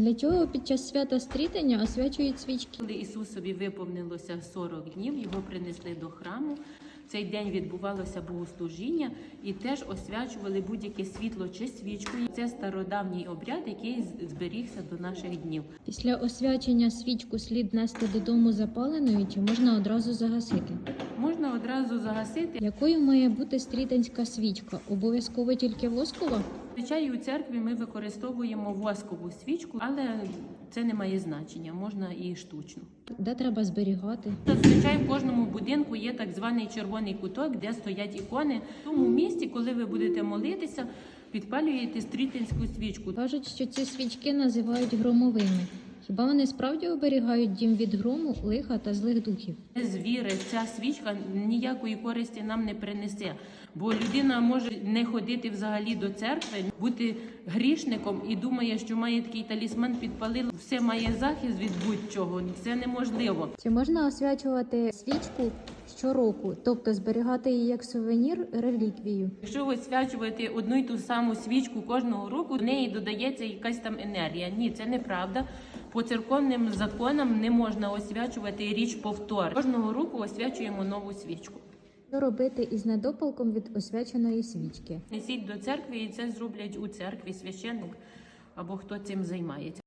Для чого під час свята стрітення освячують свічки? Коли Ісусові виповнилося 40 днів, його принесли до храму. В цей день відбувалося богослужіння і теж освячували будь-яке світло чи свічку. Це стародавній обряд, який зберігся до наших днів. Після освячення свічку слід нести додому запаленою чи можна одразу загасити? Можна одразу загасити. Якою має бути стрітанська свічка? Обов'язково тільки воскова? Зазвичай у церкві ми використовуємо воскову свічку, але це не має значення, можна і штучну. Де треба зберігати? Зазвичай в кожному будинку є так званий червоний куток, де стоять ікони. В тому місці, коли ви будете молитися, підпалюєте стрітинську свічку. Кажуть, що ці свічки називають громовими. Хіба вони справді оберігають дім від грому, лиха та злих духів? З віри ця свічка ніякої користі нам не принесе, бо людина може не ходити взагалі до церкви, бути грішником і думає, що має такий талісман, підпалив, все має захист від будь-чого. Це неможливо. Чи можна освячувати свічку щороку, тобто зберігати її як сувенір, реліквію? Якщо ви свячуєте одну й ту саму свічку кожного року, в неї додається якась там енергія. Ні, це неправда. По церковним законам не можна освячувати річ повтор. Кожного року освячуємо нову свічку. Що робити із недопалком від освяченої свічки? Несіть до церкви, і це зроблять у церкві священник або хто цим займається.